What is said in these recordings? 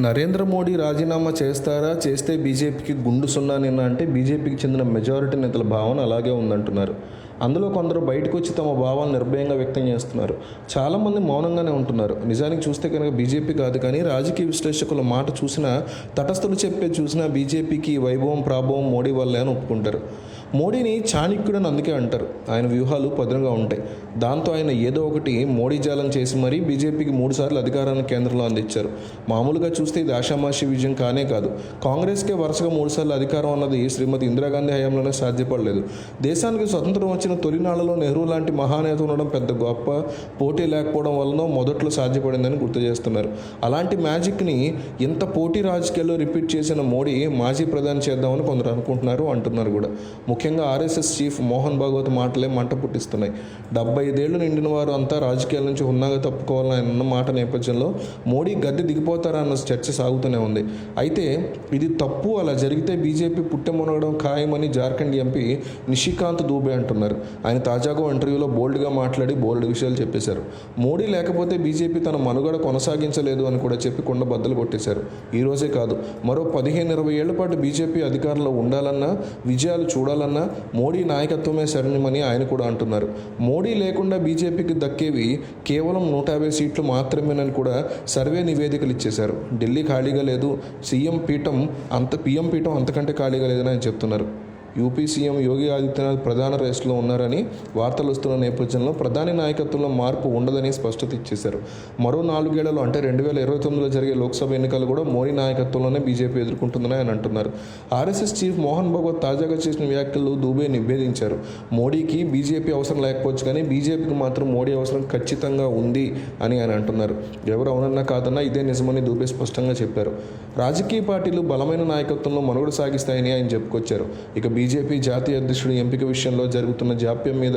నరేంద్ర మోడీ రాజీనామా చేస్తారా? చేస్తే బీజేపీకి గుండు సున్నా నిన్న అంటే బీజేపీకి చెందిన మెజారిటీ నేతల భావన అలాగే ఉందంటున్నారు. అందులో కొందరు బయటకు వచ్చి తమ భావాలను నిర్భయంగా వ్యక్తం చేస్తున్నారు. చాలామంది మౌనంగానే ఉంటున్నారు. నిజానికి చూస్తే కనుక బీజేపీ కాదు కానీ రాజకీయ విశ్లేషకుల మాట చూసినా తటస్థులు చెప్పే చూసినా బీజేపీకి వైభవం ప్రాభవం మోడీ వల్లే అని ఒప్పుకుంటారు. మోడీని చాణక్యుడని అందుకే అంటారు. ఆయన వ్యూహాలు పదునుగా ఉంటాయి. దాంతో ఆయన ఏదో ఒకటి మోడీ జాలం చేసి మరీ బీజేపీకి మూడుసార్లు అధికారాన్ని కేంద్రంలో అందించారు. మామూలుగా చూస్తే ఇది ఆషామాషి విజయం కానే కాదు. కాంగ్రెస్కే వరుసగా మూడుసార్లు అధికారం అన్నది శ్రీమతి ఇందిరాగాంధీ హయాంలోనే సాధ్యపడలేదు. దేశానికి స్వతంత్రం వచ్చిన తొలినాళ్ళలో నెహ్రూ లాంటి మహానేత ఉండడం పెద్ద గొప్ప పోటీ లేకపోవడం వలన మొదట్లో సాధ్యపడిందని గుర్తు చేస్తున్నారు. అలాంటి మ్యాజిక్ని ఇంత పోటీ రాజకీయాల్లో రిపీట్ చేసిన మోడీ మాజీ ప్రధాని చేద్దామని కొందరు అనుకుంటున్నారు అంటున్నారు కూడా. ముఖ్యంగా ఆర్ఎస్ఎస్ చీఫ్ మోహన్ భాగవత్ మాటలే మంట పుట్టిస్తున్నాయి. డెబ్బై ఐదేళ్ళు నిండిన వారు అంతా రాజకీయాల నుంచి ఉన్నాగా తప్పుకోవాలని ఆయన అన్న మాట నేపథ్యంలో మోడీ గద్దె దిగిపోతారన్న చర్చ సాగుతూనే ఉంది. అయితే ఇది తప్పు అలా జరిగితే బీజేపీ పుట్టెమునగడం ఖాయమని జార్ఖండ్ ఎంపీ నిషికాంత్ దూబే అంటున్నారు. ఆయన తాజాగా ఇంటర్వ్యూలో బోల్డ్గా మాట్లాడి బోల్డ్ విషయాలు చెప్పేశారు. మోడీ లేకపోతే బీజేపీ తన మనుగడ కొనసాగించలేదు అని కూడా చెప్పి కొండ బద్దలు కొట్టేశారు. ఈరోజే కాదు మరో పదిహేను ఇరవై ఏళ్ళ పాటు బీజేపీ అధికారంలో ఉండాలన్నా విజయాలు చూడాలన్నా మోడీ నాయకత్వమే శరణ్యమని ఆయన కూడా అంటున్నారు. మోడీ లేకుండా బీజేపీకి దక్కేవి కేవలం నూట యాభై సీట్లు మాత్రమేనని కూడా సర్వే నివేదికలు ఇచ్చేశారు. ఢిల్లీ ఖాళీగా లేదు. సీఎం పీఠం అంత పీఎం పీఠం అంతకంటే ఖాళీగా లేదని ఆయన చెప్తున్నారు. యూపీ సీఎం యోగి ఆదిత్యనాథ్ ప్రధాన రేసులో ఉన్నారని వార్తలు వస్తున్న నేపథ్యంలో ప్రధాని నాయకత్వంలో మార్పు ఉండదని స్పష్టత ఇచ్చేశారు. మరో నాలుగేళ్ళలో అంటే రెండు వేల ఇరవై తొమ్మిదిలో జరిగే లోక్సభ ఎన్నికలు కూడా మోడీ నాయకత్వంలోనే బీజేపీ ఎదుర్కొంటుందని ఆయన అంటున్నారు. ఆర్ఎస్ఎస్ చీఫ్ మోహన్ భగవత్ తాజాగా చేసిన వ్యాఖ్యలు దూబే నివేదించారు. మోడీకి బీజేపీ అవసరం లేకపోవచ్చు కానీ బీజేపీకి మాత్రం మోడీ అవసరం ఖచ్చితంగా ఉంది అని ఆయన అంటున్నారు. ఎవరు అవునన్నా కాదన్నా ఇదే నిజమని దూబే స్పష్టంగా చెప్పారు. రాజకీయ పార్టీలు బలమైన నాయకత్వంలో మనుగడ సాగిస్తాయని ఆయన చెప్పుకొచ్చారు. ఇక బీజేపీ జాతీయ అధ్యక్షుడి ఎంపిక విషయంలో జరుగుతున్న జాప్యం మీద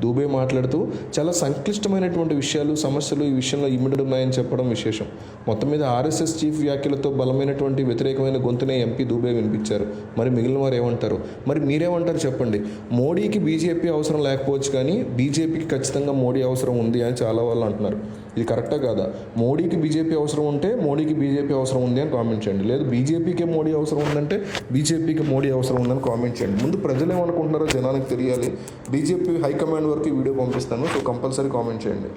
దూబే మాట్లాడుతూ చాలా సంక్లిష్టమైనటువంటి విషయాలు సమస్యలు ఈ విషయంలో ఇమిడి ఉన్నాయని చెప్పడం విశేషం. మొత్తం మీద ఆర్ఎస్ఎస్ చీఫ్ వ్యాఖ్యలతో బలమైనటువంటి వ్యతిరేకమైన గొంతునే ఎంపీ దూబే వినిపించారు. మరి మిగిలిన వారు ఏమంటారు? మరి మీరేమంటారు చెప్పండి? మోడీకి బీజేపీ అవసరం లేకపోవచ్చు కానీ బీజేపీకి ఖచ్చితంగా మోడీ అవసరం ఉంది అని చాలా వాళ్ళు అంటున్నారు. ఇది కరెక్టా కాదా? మోడీకి బీజేపీ అవసరం ఉంటే మోడీకి బీజేపీ అవసరం ఉంది అని కామెంట్ చేయండి. లేదు బీజేపీకే మోడీ అవసరం ఉందంటే బీజేపీకి మోడీ అవసరం ఉందని కామెంట్ చేయండి. ముందు ప్రజలు ఏమనుకుంటున్నారో జనానికి తెలియాలి. బీజేపీ హైకమాండ్ వరకు వీడియో పంపిస్తాను. సో కంపల్సరీ కామెంట్ చేయండి.